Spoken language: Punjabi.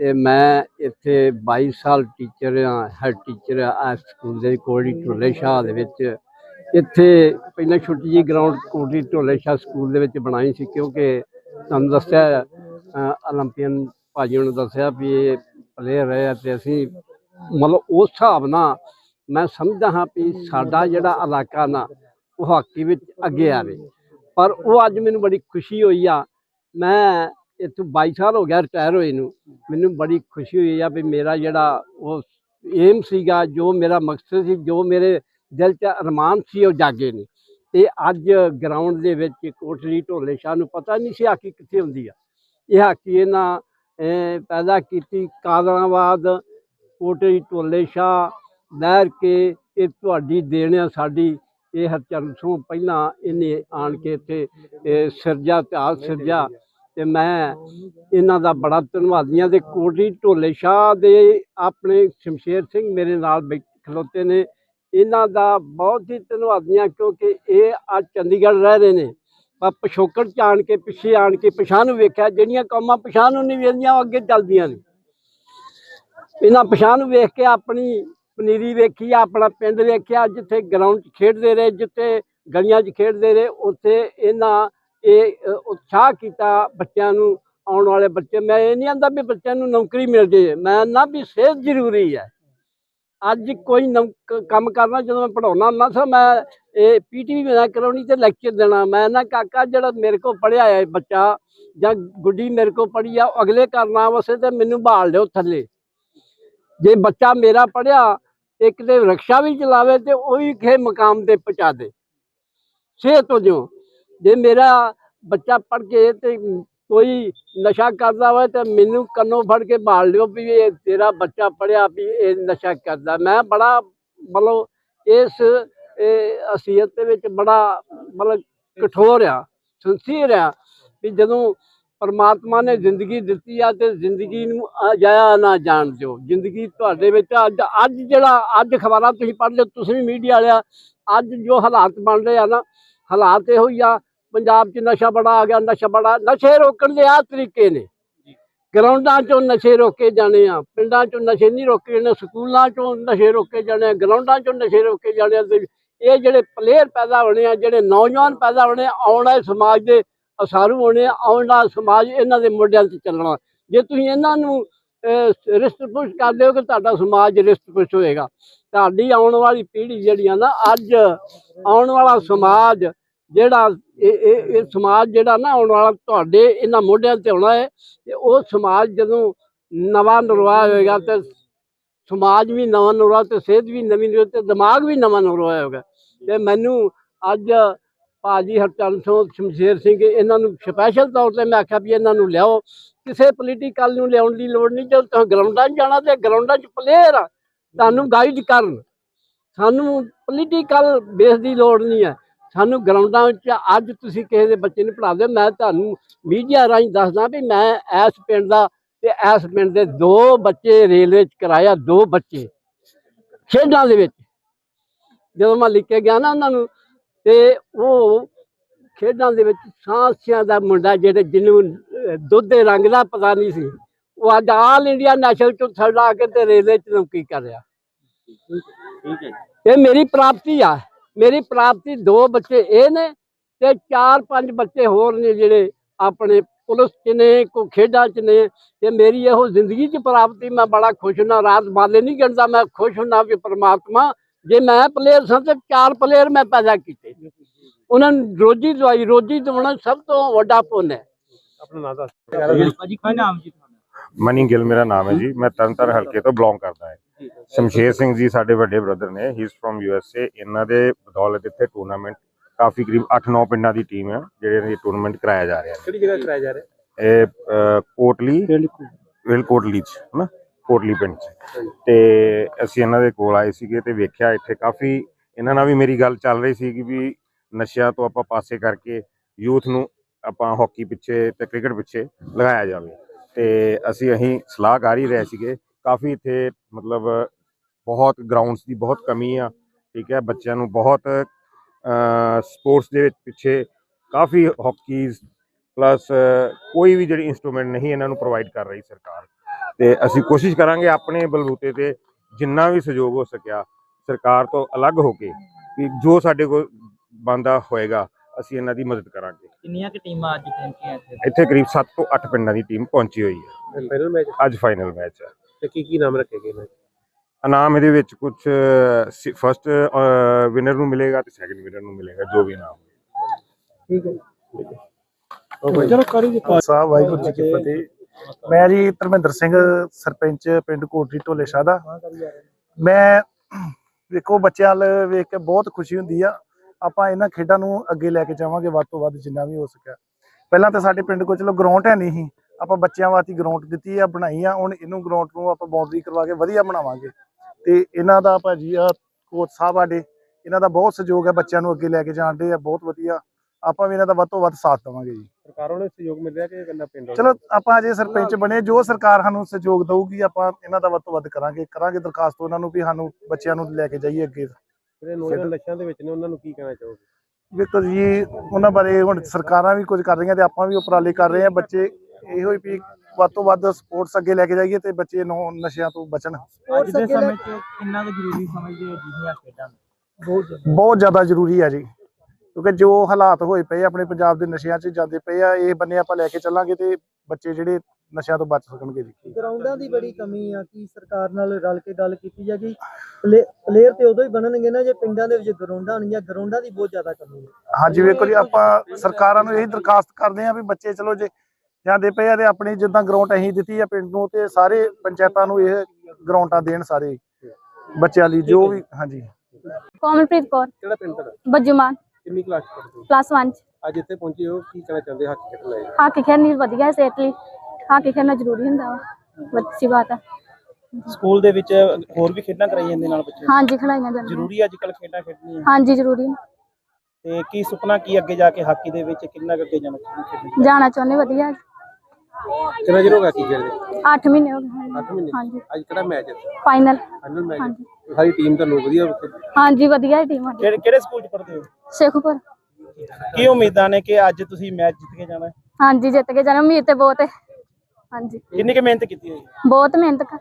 ਤੇ ਮੈਂ ਇੱਥੇ 22 ਸਾਲ ਟੀਚਰ ਹਾਂ ਹੈਡ ਟੀਚਰ ਆ ਸਕੂਲ ਦੇ ਕੋੜੀ ਢੋਲੇ ਸ਼ਾਹ ਦੇ ਵਿੱਚ। ਇੱਥੇ ਪਹਿਲਾਂ ਛੋਟੀ ਜੀ ਗਰਾਊਂਡ ਕੋੜੀ ਢੋਲੇ ਸ਼ਾਹ ਸਕੂਲ ਦੇ ਵਿੱਚ ਬਣਾਈ ਸੀ ਕਿਉਂਕਿ ਤੁਹਾਨੂੰ ਦੱਸਿਆ 올림픽ਨ ਭਾਜੀ ਨੂੰ ਦੱਸਿਆ ਵੀ ਇਹ ਪਲੇਅਰ ਰਹੇ ਤੇ ਅਸੀਂ ਮਤਲਬ ਉਸ ਹਿਸਾਬ ਨਾਲ ਮੈਂ ਸਮਝਦਾ ਹਾਂ ਵੀ ਸਾਡਾ ਜਿਹੜਾ ਇਲਾਕਾ ਨਾ, ਉਹ ਹਾਕੀ ਵਿੱਚ ਅੱਗੇ ਆਵੇ। ਪਰ ਉਹ ਅੱਜ ਮੈਨੂੰ ਬੜੀ ਖੁਸ਼ੀ ਹੋਈ ਆ। ਮੈਂ ਇੱਥੋਂ 22 ਸਾਲ ਹੋ ਗਿਆ ਰਿਟਾਇਰ ਹੋਏ ਨੂੰ। ਮੈਨੂੰ ਬੜੀ ਖੁਸ਼ੀ ਹੋਈ ਆ ਵੀ ਮੇਰਾ ਜਿਹੜਾ ਉਹ ਏਮ ਸੀਗਾ, ਜੋ ਮੇਰਾ ਮਕਸਦ ਸੀ, ਜੋ ਮੇਰੇ ਦਿਲ 'ਚ ਅਰਮਾਨ ਸੀ, ਉਹ ਜਾਗੇ ਨੇ ਤੇ ਅੱਜ ਗਰਾਊਂਡ ਦੇ ਵਿੱਚ ਕੋਟਲੀ ਢੋਲੇ ਸ਼ਾਹ ਨੂੰ ਪਤਾ ਨਹੀਂ ਸੀ ਹਾਕੀ ਕਿੱਥੇ ਹੁੰਦੀ ਆ। ਇਹ ਹਾਕੀ ਇਹਨਾਂ ਪੈਦਾ ਕੀਤੀ ਕਾਦਰਾਬਾਦ ਕੋਟਲੀ ਢੋਲੇ ਸ਼ਾਹ ਲਹਿਰ ਕੇ, ਇਹ ਤੁਹਾਡੀ ਦੇਣ ਆ ਸਾਡੀ। ਇਹ ਹਰਚਰਨ ਸਿੰਘ ਪਹਿਲਾਂ ਇਹਨੇ ਆਣ ਕੇ ਇੱਥੇ, ਇਹ ਸਿਰਜਾ ਇਤਿਹਾਸ ਸਿਰਜਾ ਤੇ ਮੈਂ ਇਹਨਾਂ ਦਾ ਬੜਾ ਧੰਨਵਾਦੀ ਹਾਂ ਤੇ ਕੋਟੀ ਢੋਲੇ ਸ਼ਾਹ ਦੇ ਆਪਣੇ ਸ਼ਮਸ਼ੇਰ ਸਿੰਘ ਮੇਰੇ ਨਾਲ ਖਲੋਤੇ ਨੇ। ਇਹਨਾਂ ਦਾ ਬਹੁਤ ਹੀ ਧੰਨਵਾਦੀ ਹਾਂ ਕਿਉਂਕਿ ਇਹ ਅੱਜ ਚੰਡੀਗੜ੍ਹ ਰਹਿ ਰਹੇ ਨੇ। ਪਰ ਪਿਛੋਕੜ ਚ ਆਣ ਕੇ ਪਿੱਛੇ ਆਣ ਕੇ ਪਛਾਣ ਨੂੰ ਵੇਖਿਆ ਜਿਹੜੀਆਂ ਕੌਮਾਂ ਪਛਾਣ ਨੂੰ ਨਹੀਂ ਵੇਖਦੀਆਂ ਉਹ ਅੱਗੇ ਚੱਲਦੀਆਂ ਨੇ। ਇਹਨਾਂ ਪਛਾਣ ਨੂੰ ਵੇਖ ਕੇ ਆਪਣੀ ਪਨੀਰੀ ਵੇਖੀ ਆਪਣਾ ਪਿੰਡ ਵੇਖਿਆ ਜਿੱਥੇ ਗਰਾਊਂਡ 'ਚ ਖੇਡਦੇ ਰਹੇ ਜਿੱਥੇ ਗਲੀਆਂ 'ਚ ਖੇਡਦੇ ਰਹੇ ਉੱਥੇ ਇਹਨਾਂ ਇਹ ਉਤਸ਼ਾਹ ਕੀਤਾ ਬੱਚਿਆਂ ਨੂੰ ਆਉਣ ਵਾਲੇ ਬੱਚੇ। ਮੈਂ ਇਹ ਨਹੀਂ ਆਂਦਾ ਵੀ ਬੱਚਿਆਂ ਨੂੰ ਨੌਕਰੀ ਮਿਲ ਜੇ। ਮੈਂ ਨਾ ਵੀ ਸਿਹਤ ਜ਼ਰੂਰੀ ਹੈ। ਅੱਜ ਕੋਈ ਨੌਕ- ਕੰਮ ਕਰਨਾ, ਜਦੋਂ ਮੈਂ ਪੜਾਉਣਾ ਹੁੰਦਾ ਸਰ ਮੈਂ ਇਹ ਪੀਟੀ ਵੀ ਮੈਂ ਕਰਾਉਣੀ ਤੇ ਲੈਕਚਰ ਦੇਣਾ। ਮੈਂ ਨਾ ਕਾਕਾ, ਜਿਹੜਾ ਮੇਰੇ ਕੋਲ ਪੜਿਆ ਹੈ ਬੱਚਾ ਜਾਂ ਗੁੱਡੀ ਮੇਰੇ ਕੋਲ ਪੜੀ ਆ, ਉਹ ਅਗਲੇ ਕਰਨਾ ਵਸੇ ਤੇ ਮੈਨੂੰ ਬਾਲ ਲਿਓ ਥੱਲੇ। ਜੇ ਬੱਚਾ ਮੇਰਾ ਪੜਿਆ ਇੱਕ ਤੇ ਰਕਸ਼ਾ ਵੀ ਚਲਾਵੇ ਤੇ ਉਹ ਵੀ ਕਿਸੇ ਮਕਾਮ ਤੇ ਪਹੁੰਚਾ ਦੇ। ਸਿਹਤ ਤੋਂ ਜੇ ਜੇ ਮੇਰਾ ਬੱਚਾ ਪੜ ਕੇ ਤੇ ਕੋਈ ਨਸ਼ਾ ਕਰਦਾ ਹੋਵੇ ਤੇ ਮੈਨੂੰ ਕੰਨੋਂ ਫੜ ਕੇ ਬਾਲ ਲਿਓ ਵੀ ਇਹ ਤੇਰਾ ਬੱਚਾ ਪੜਿਆ ਵੀ ਇਹ ਨਸ਼ਾ ਕਰਦਾ। ਮੈਂ ਬੜਾ ਮਤਲਬ ਇਸ ਅਸੀਅਤ ਦੇ ਵਿੱਚ ਬੜਾ ਮਤਲਬ ਕਠੋਰ ਆ ਸੰਸੀਰ ਆ ਵੀ ਜਦੋਂ ਪਰਮਾਤਮਾ ਨੇ ਜ਼ਿੰਦਗੀ ਦਿੱਤੀ ਆ ਤੇ ਜ਼ਿੰਦਗੀ ਨੂੰ ਜਾਇਆ ਨਾ ਜਾਣ ਦਿਓ। ਜ਼ਿੰਦਗੀ ਤੁਹਾਡੇ ਵਿੱਚ ਅੱਜ ਅੱਜ ਜਿਹੜਾ ਅੱਜ ਖਬਰਾਂ ਤੁਸੀਂ ਪੜ੍ਹ ਹੋ, ਤੁਸੀਂ ਵੀ ਮੀਡੀਆ ਵਾਲਿਆ ਅੱਜ ਜੋ ਹਾਲਾਤ ਬਣ ਰਹੇ ਆ ਨਾ ਹਾਲਾਤ ਇਹੋ ਹੀ ਆ ਪੰਜਾਬ 'ਚ ਨਸ਼ਾ ਬੜਾ ਆ ਗਿਆ ਨਸ਼ਾ ਬੜਾ ਨਸ਼ੇ ਰੋਕਣ ਦੇ ਆ ਤਰੀਕੇ ਨੇ। ਗਰਾਊਂਡਾਂ 'ਚੋਂ ਨਸ਼ੇ ਰੋਕੇ ਜਾਣੇ ਆ ਪਿੰਡਾਂ 'ਚੋਂ ਨਸ਼ੇ ਨਹੀਂ ਰੋਕੇ ਜਾਣੇ ਸਕੂਲਾਂ 'ਚੋਂ ਨਸ਼ੇ ਰੋਕੇ ਜਾਣੇ ਗਰਾਊਂਡਾਂ 'ਚੋਂ ਨਸ਼ੇ ਰੋਕੇ ਜਾਣੇ ਇਹ ਜਿਹੜੇ ਪਲੇਅਰ ਪੈਦਾ ਹੋਣੇ ਆ ਜਿਹੜੇ ਨੌਜਵਾਨ ਪੈਦਾ ਹੋਣੇ ਆ ਆਉਣ ਵਾਲੇ ਸਮਾਜ ਦੇ ਅਸਾਰੂ ਹੋਣੇ ਆ ਆਉਣ ਵਾਲਾ ਸਮਾਜ ਇਹਨਾਂ ਦੇ ਮੋਢਿਆਂ ਤੇ ਚੱਲਣਾ। ਜੇ ਤੁਸੀਂ ਇਹਨਾਂ ਨੂੰ ਰਿਸ਼ਤ ਪੁਸ਼ ਕਰਦੇ ਹੋ ਕਿ ਤੁਹਾਡਾ ਸਮਾਜ ਰਿਸ਼ਤ ਪੁਸ਼ ਹੋਏਗਾ। ਤੁਹਾਡੀ ਆਉਣ ਵਾਲੀ ਪੀੜ੍ਹੀ ਜਿਹੜੀ ਆ ਨਾ ਅੱਜ ਆਉਣ ਵਾਲਾ ਸਮਾਜ ਜਿਹੜਾ ਇਹ ਇਹ ਸਮਾਜ ਜਿਹੜਾ ਨਾ ਆਉਣ ਵਾਲਾ ਤੁਹਾਡੇ ਇਹਨਾਂ ਮੋਢਿਆਂ ਤੇ ਆਉਣਾ ਹੈ, ਤੇ ਉਹ ਸਮਾਜ ਜਦੋਂ ਨਵਾਂ ਨਰਵਾ ਹੋਏਗਾ ਤੇ ਸਮਾਜ ਵੀ ਨਵਾਂ ਨਰਵਾ ਤੇ ਸਿਹਤ ਵੀ ਨਵੀਂ ਨਰਵਾ ਤੇ ਦਿਮਾਗ ਵੀ ਨਵਾਂ ਨਰਵਾ ਹੋਏਗਾ। ਤੇ ਮੈਨੂੰ ਅੱਜ ਭਾਜੀ ਹਰਚਰਨ ਸਿੰਘ, ਸ਼ਮਸ਼ੇਰ ਸਿੰਘ, ਇਹਨਾਂ ਨੂੰ ਸਪੈਸ਼ਲ ਤੌਰ ਤੇ ਮੈਂ ਆਖਿਆ ਵੀ ਇਹਨਾਂ ਨੂੰ ਲਿਆਓ। ਕਿਸੇ ਪੋਲੀਟੀਕਲ ਨੂੰ ਲਿਆਉਣ ਦੀ ਲੋੜ ਨਹੀਂ ਜੇ ਤੁਸੀਂ ਗਰਾਊਂਡਾਂ 'ਚ ਜਾਣਾ ਤੇ ਗਰਾਊਂਡਾਂ 'ਚ ਪਲੇਅਰ ਆ, ਤੁਹਾਨੂੰ ਗਾਈਡ ਕਰਨ। ਸਾਨੂੰ ਪੋਲੀਟੀਕਲ ਬੇਸ ਦੀ ਲੋੜ ਨਹੀਂ ਹੈ। ਸਾਨੂੰ ਗਰਾਊਂਡਾਂ ਵਿੱਚ ਅੱਜ ਤੁਸੀਂ ਕਿਸੇ ਦੇ ਬੱਚੇ ਨੂੰ ਪੜ੍ਹਾਉਂਦੇ ਹੋ, ਮੈਂ ਤੁਹਾਨੂੰ ਮੀਡੀਆ ਰਾਹੀਂ ਦੱਸਦਾ ਵੀ ਮੈਂ ਇਸ ਪਿੰਡ ਦਾ ਤੇ ਇਸ ਪਿੰਡ ਦੇ ਦੋ ਬੱਚੇ ਰੇਲਵੇ 'ਚ ਕਰਾਇਆ ਦੋ ਬੱਚੇ ਖੇਡਾਂ ਦੇ ਵਿੱਚ। ਜਦੋਂ ਮੈਂ ਲਿਖ ਕੇ ਗਿਆ ਨਾ ਉਹਨਾਂ ਨੂੰ ਤੇ ਉਹ ਖੇਡਾਂ ਦੇ ਵਿੱਚ ਸਾਂਸਿਆਂ ਦਾ ਮੁੰਡਾ ਜਿਹੜੇ ਜਿਹਨੂੰ ਦੁੱਧ ਦੇ ਰੰਗ ਦਾ ਪਤਾ ਨਹੀਂ ਸੀ ਉਹ ਅੱਜ ਆਲ ਇੰਡੀਆ ਨੈਸ਼ਨਲ ਤੋਂ ਥਰਡ ਆ ਕੇ ਤੇ ਰੇਲਵੇ 'ਚ ਨੌਕਰੀ ਕਰ ਰਿਹਾ। ਠੀਕ ਹੈ ਇਹ ਮੇਰੀ ਪ੍ਰਾਪਤੀ ਆ। ਮੇਰੀ ਪ੍ਰਾਪਤੀ ਦੋ ਬੱਚੇ ਇਹ ਨੇ ਤੇ ਚਾਰ ਪੰਜ ਬੱਚੇ ਹੋਰ ਨੇ ਜਿਹੜੇ ਆਪਣੇ ਪੁਲਿਸ ਚ ਨੇ ਕੋ ਖੇਡਾਂ ਚ ਨੇ ਤੇ ਮੇਰੀ ਇਹੋ ਜ਼ਿੰਦਗੀ ਚ ਪ੍ਰਾਪਤੀ ਮੈਂ ਬੜਾ ਖੁਸ਼ ਹੁੰਨਾ ਰਾਤ ਬਾਲੇ ਨਹੀਂ ਗਿਣਦਾ ਮੈਂ ਖੁਸ਼ ਹੁੰਨਾ ਵੀ ਪ੍ਰਮਾਤਮਾ ਜੇ ਮੈਂ ਪਲੇਅਰ ਸਾਂ ਤੇ ਚਾਰ ਪਲੇਅਰ ਮੈਂ ਪੈਦਾ ਕੀਤੇ ਉਹਨਾਂ ਨੂੰ ਰੋਜੀ ਦਵਾਈ ਰੋਜੀ ਦਵਾਉਣਾ ਸਭ ਤੋਂ ਵੱਡਾ ਪੁੰਨ ਹੈ। ਆਪਣਾ ਨਾਮ ਦੱਸ। ਮਨੀ ਗਿੱਲ ਮੇਰਾ ਨਾਮ ਹੈ ਜੀ। ਮੈਂ ਤਰਨਤਾਰਨ ਹਲਕੇ ਤੋਂ ਬਿਲੋਂਗ ਕਰਦਾ ਹਾਂ। ਸ਼ਮਸ਼ੇਰ ਸਿੰਘ ਜੀ ਸਾਡੇ ਵੱਡੇ ਬ੍ਰਦਰ ਨੇ ਹੀ is from U S A ਇਹਨਾਂ ਦੇ ਬਦੌਲਤ ਇੱਥੇ ਟੂਰਨਾਮੈਂਟ ਕਾਫੀ ਕਰੀਬ 8-9 ਪਿੰਡਾਂ ਦੀ ਟੀਮ ਹੈ ਜਿਹੜੇ ਇਹ ਟੂਰਨਾਮੈਂਟ ਕਰਾਇਆ ਜਾ ਰਿਹਾ ਕਿਹੜੀ ਜਗ੍ਹਾ ਕਰਾਇਆ ਜਾ ਰਿਹਾ ਹੈ? ਇਹ ਕੋਟਲੀ ਵਿਲ ਕੋਟਲੀ ਚ ਹਨਾ? ਕੋਟਲੀ ਪਿੰਡ ਚ। ਤੇ ਅਸੀਂ ਇਹਨਾਂ ਦੇ ਕੋਲ ਆਏ ਸੀਗੇ ਤੇ ਵੇਖਿਆ ਇੱਥੇ ਕਾਫੀ ਇਹਨਾਂ ਨਾਲ ਵੀ ਮੇਰੀ ਗੱਲ ਚੱਲ ਰਹੀ ਸੀ ਕਿ ਵੀ ਨਸ਼ਿਆਂ ਤੋਂ ਆਪਾਂ ਪਾਸੇ ਕਰਕੇ ਯੂਥ ਨੂੰ ਆਪਾਂ ਹਾਕੀ ਪਿੱਛੇ ਤੇ ਕ੍ਰਿਕਟ ਪਿੱਛੇ ਲਗਾਇਆ ਜਾਵੇ। ਤੇ ਅਸੀਂ ਅਹੀਂ ਸਲਾਹ ਕਰ ਹੀ ਰਹੇ ਸੀਗੇ ਕਾਫੀ ਇੱਥੇ ਮਤਲਬ ਬਹੁਤ ਗਰਾਊਂਡਸ ਦੀ ਬਹੁਤ ਕਮੀ ਆ ਠੀਕ ਹੈ ਬੱਚਿਆਂ ਨੂੰ ਬਹੁਤ ਸਪੋਰਟਸ ਦੇ ਵਿੱਚ ਪਿੱਛੇ ਕਾਫੀ ਹਾਕੀਜ਼ ਪਲੱਸ ਕੋਈ ਵੀ ਜਿਹੜੀ ਇਨਸਟਰੂਮੈਂਟ ਨਹੀਂ ਇਹਨਾਂ ਨੂੰ ਪ੍ਰੋਵਾਈਡ ਕਰ ਰਹੀ ਸਰਕਾਰ। ਤੇ ਅਸੀਂ ਕੋਸ਼ਿਸ਼ ਕਰਾਂਗੇ ਆਪਣੇ ਬਲਬੂਤੇ ਤੇ ਜਿੰਨਾ ਵੀ ਸਹਿਯੋਗ ਹੋ ਸਕਿਆ ਸਰਕਾਰ ਤੋਂ ਅਲੱਗ ਹੋ ਕੇ ਕਿ ਜੋ ਸਾਡੇ ਕੋਲ ਬੰਦਾ ਹੋਏਗਾ ਅਸੀਂ ਇਹਨਾਂ ਦੀ ਮਦਦ ਕਰਾਂਗੇ। ਕਿੰਨੀਆਂ ਕਿ ਟੀਮਾਂ ਅੱਜ ਪਹੁੰਚੀਆਂ ਇੱਥੇ? ਇੱਥੇ ਕਰੀਬ 7 ਤੋਂ 8 ਪਿੰਡਾਂ ਦੀ ਟੀਮ ਪਹੁੰਚੀ ਹੋਈ ਹੈ। ਫਾਈਨਲ ਮੈਚ ਅੱਜ ਫਾਈਨਲ ਮੈਚ ਹੈ। ਤੇ ਕੀ ਕੀ ਨਾਮ ਰੱਖੇ ਗਏ ਨੇ ਇਨਾਮ ਇਹਦੇ ਵਿੱਚ ਕੁਝ ਫਰਸਟ ਵਿਨਰ ਨੂੰ ਮਿਲੇਗਾ ਤੇ ਸੈਕੰਡ ਵਿਨਰ ਨੂੰ ਮਿਲੇਗਾ ਜੋ ਵੀ ਇਨਾਮ ਚਲੋ ਕਰੀ ਸਾਹਿਬ ਵਾਹਿਗੁਰੂ ਜੀ ਕੀ ਫਤਿਹ। ਮੈਂ ਜੀ ਧਰਮਿੰਦਰ ਸਿੰਘ ਸਰਪੰਚ ਪਿੰਡ ਕੋਟਰੀ ਢੋਲੇ ਸ਼ਾਹ ਦਾ। ਮੈਂ ਵੇਖੋ ਬੱਚਿਆਂ ਵੱਲ ਵੇਖ ਕੇ ਬਹੁਤ ਖੁਸ਼ੀ ਹੁੰਦੀ ਆ। ਆਪਾਂ ਇਹਨਾਂ ਖੇਡਾਂ ਨੂੰ ਅੱਗੇ ਲੈ ਕੇ ਜਾਵਾਂਗੇ ਵੱਧ ਤੋਂ ਵੱਧ ਜਿੰਨਾ ਵੀ ਹੋ ਸਕਿਆ। ਪਹਿਲਾਂ ਤਾਂ ਸਾਡੇ ਪਿੰਡ ਕੋਲ ਚਲੋ ਗਰਾਊਂਡ ਹੈ ਨਹੀਂ ਸੀ। ਆਪਾਂ ਬੱਚਿਆਂ ਵਾਸਤੇ ਗਰਾਊਂਡ ਦਿੱਤੀ ਆ ਬਣਾਈ ਆ ਹੁਣ ਇਹਨੂੰ ਗਰਾਊਂਡ ਨੂੰ ਆਪਾਂ ਬਾਉਂਡਰੀ ਕਰਵਾ ਕੇ ਵਧੀਆ ਬਣਾਵਾਂਗੇ। ਤੇ ਇਹਨਾਂ ਦਾ ਭਾਜੀ ਆ ਕੋਚ ਸਾਹਿਬ ਸਾਡੇ ਇਹਨਾਂ ਦਾ ਬਹੁਤ ਸਹਿਯੋਗ ਹੈ ਬੱਚਿਆਂ ਨੂੰ ਅੱਗੇ ਲੈ ਕੇ ਜਾਣ ਦੇ ਆ ਬਹੁਤ ਵਧੀਆ। ਆਪਾਂ ਵੀ ਇਹਨਾਂ ਦਾ ਵੱਧ ਤੋਂ ਵੱਧ ਸਾਥ ਦੇਵਾਂਗੇ ਜੀ। ਸਰਕਾਰੋਂ ਨੇ ਸਹਿਯੋਗ ਮਿਲ ਰਿਹਾ ਕਿ ਇਕੱਲਾ ਪਿੰਡ ਚਲੋ ਆਪਾਂ ਅਜੇ ਸਰਪੰਚ ਬਣੇ ਜੋ ਸਰਕਾਰ ਸਾਨੂੰ ਸਹਿਯੋਗ ਦਊਗੀ ਆਪਾਂ ਇਹਨਾਂ ਦਾ ਵੱਧ ਤੋਂ ਵੱਧ ਕਰਾਂਗੇ। ਕਰਾਂਗੇ ਦਰਖਾਸਤ ਉਹਨਾਂ ਨੂੰ ਵੀ ਸਾਨੂੰ ਬੱਚਿਆਂ ਨੂੰ ਲੈ ਕੇ ਜਾਈਏ ਅੱਗੇ। ਜਿਹੜੇ ਨੌਜਵਾਨ ਨਸ਼ਿਆਂ ਦੇ ਵਿੱਚ ਨੇ ਉਹਨਾਂ ਨੂੰ ਕੀ ਕਹਿਣਾ ਚਾਹੋਗੇ? ਵੇਖੋ ਜੀ ਉਹਨਾਂ ਬਾਰੇ ਹੁਣ ਸਰਕਾਰਾਂ ਵੀ ਕੁਝ ਕਰ ਰਹੀਆਂ ਤੇ ਆਪਾਂ ਵੀ ਉਪਰਾਲੇ ਕਰ ਰਹੇ ਹਾਂ। ਬੱਚੇ ਇਹੋ ਹੀ ਵੀ ਵੱਧ ਤੋਂ ਵੱਧ ਸਪੋਰਟਸ ਅੱਗੇ ਲੈ ਕੇ ਜਾਈਏ ਤੇ ਬੱਚੇ ਨੂੰ ਨਸ਼ਿਆਂ ਤੋਂ ਬਚਣ। ਅੱਜ ਦੇ ਸਮੇਂ 'ਚ ਕਿੰਨਾ ਕੁ ਜ਼ਰੂਰੀ ਸਮਝਦੇ ਹੋ ਜਿਹੜੀਆਂ ਖੇਡਾਂ ਬਹੁਤ ਜ਼ਿਆਦਾ। ਜ਼ਰੂਰੀ ਹੈ ਜੀ। ਕਿਉਂਕਿ ਜੋ ਹਾਲਾਤ ਹੋਏ ਪਏ ਆਪਣੇ ਪੰਜਾਬ ਦੇ ਨਸ਼ਿਆਂ 'ਚ ਜਾਂਦੇ ਪਏ ਆ ਇਹ ਬੰਨੇ ਆਪਾਂ ਲੈ ਕੇ ਚੱਲਾਂਗੇ ਤੇ ਬੱਚੇ ਜਿਹੜੇ ਨਸ਼ਿਆਂ ਤੋਂ ਬਚ ਸਕਣਗੇ ਜੀ। ਗਰਾਊਂਡਾਂ ਦੀ ਬੜੀ ਕਮੀ ਆ ਕਿ ਸਰਕਾਰ ਨਾਲ ਰਲ ਕੇ ਗੱਲ ਕੀਤੀ ਜਾਗੀ ਪਲੇਅਰ ਤੇ ਉਦੋਂ ਹੀ ਬਣਨਗੇ ਨਾ ਜੇ ਪਿੰਡਾਂ ਦੇ ਵਿੱਚ ਗਰਾਊਂਡਾਂ ਹੋਣਗੀਆਂ ਗਰਾਊਂਡਾਂ ਦੀ ਬਹੁਤ ਜ਼ਿਆਦਾ ਕਮੀ ਹੈ ਹਾਂਜੀ ਵੇਖੋ ਜੀ ਆਪਾਂ ਸਰਕਾਰਾਂ ਨੂੰ ਇਹੀ ਦਰਖਾਸਤ ਕਰਦੇ ਆ ਵੀ ਬੱਚੇ ਚਲੋ ਜੇ ਜਾਂਦੇ ਪਏ ਆ ਤੇ ਆਪਣੀ ਜਿੱਦਾਂ ਗਰਾਊਂਡ ਅਸੀਂ ਦਿੱਤੀ ਆ ਪਿੰਡ ਨੂੰ ਤੇ ਸਾਰੇ ਪੰਚਾਇਤਾਂ ਨੂੰ ਇਹ ਗਰਾਊਂਡਾਂ ਦੇਣ ਸਾਰੇ ਬੱਚਿਆਂ ਲਈ ਜੋ ਵੀ ਹਾਂਜੀ। ਕੋਮਲਪ੍ਰੀਤ ਕੌਰ। ਕਿਹੜਾ ਪਿੰਡ ਤੁਹਾਡਾ? ਬੱਜੂਮਾਨ। ਕਿੰਨੀ ਕਲਾਸ ਪੜ੍ਹਦੇ ਹੋ? ਪਲੱਸ 1 ਚ। ਅੱਜ ਇੱਥੇ ਪਹੁੰਚੇ ਹੋ ਕੀ ਕਹਿਣਾ ਚਾਹੁੰਦੇ ਹੱਥ ਖੇਡ ਲਈ ਹਾਕੀ ਖੇਡਣੀ ਵਧੀਆ ਹੈ ਸਿਹਤ ਲਈ। ਹਾਕੀ ਖੇਡਣਾ ਜ਼ਰੂਰੀ ਹੁੰਦਾ ਵਾ। ਅੱਛੀ ਬਾਤ ਹੈ ਸਕੂਲ ਦੇ ਵਿੱਚ ਹੋਰ ਵੀ ਖੇਡਾਂ ਕਰਾਈ ਜਾਂਦੇ ਨਾਲ ਬੱਚੇ ਹਾਂਜੀ ਖਿਲਾਈਆਂ ਜਾਂਦੀਆਂ। ਜ਼ਰੂਰੀ ਅੱਜ ਕੱਲ ਖੇਡਾਂ ਖੇਡਣੀਆਂ? ਹਾਂਜੀ ਜ਼ਰੂਰੀ ਤੇ ਕੀ ਸੁਪਨਾ ਕੀ ਅੱਗੇ ਜਾ ਕੇ ਹਾਕੀ ਦੇ ਵਿੱਚ ਕਿੰਨਾ ਕੁ ਅੱਗੇ ਜਾਣਾ ਚਾਹੁੰਦੇ ਜਾਣਾ ਚਾਹੁੰਦੇ ਵਧੀਆ। ਕਿੰਨਾ ਚਿਰ ਹੋ ਗਿਆ ਕੀ ਖੇਡਦੇ? 8 ਮਹੀਨੇ ਹੋ ਗਏ 8 ਮਹੀਨੇ? ਹਾਂਜੀ। ਅੱਜ ਕਿਹੜਾ ਮੈਚ ਹੈ? ਫਾਈਨਲ ਫਾਈਨਲ ਮੈਚ ਹਾਂਜੀ। ਸਾਰੀ ਟੀਮ ਤੁਹਾਨੂੰ ਵਧੀਆ ਹਾਂਜੀ ਵਧੀਆ ਟੀਮ ਸਾਡੀ ਕਿਹੜੇ ਕਿਹੜੇ ਸਕੂਲ 'ਚ ਪੜ੍ਹਦੇ ਹੋ? ਸ਼ੇਖੂਪੁਰ। ਕੀ ਉਮੀਦਾਂ ਨੇ ਕਿ ਅੱਜ ਤੁਸੀਂ ਮੈਚ ਜਿੱਤ ਕੇ ਜਾਣਾ ਹੈ? ਹਾਂਜੀ ਜਿੱਤ ਕੇ ਜਾਣਾ ਉਮੀਦ ਤੇ ਬਹੁਤ ਹੈ। ਹਾਂਜੀ। ਕਿੰਨੀ ਕੁ ਮਿਹਨਤ ਕੀਤੀ ਹੋਈ ਬਹੁਤ ਮਿਹਨਤ ਕਰ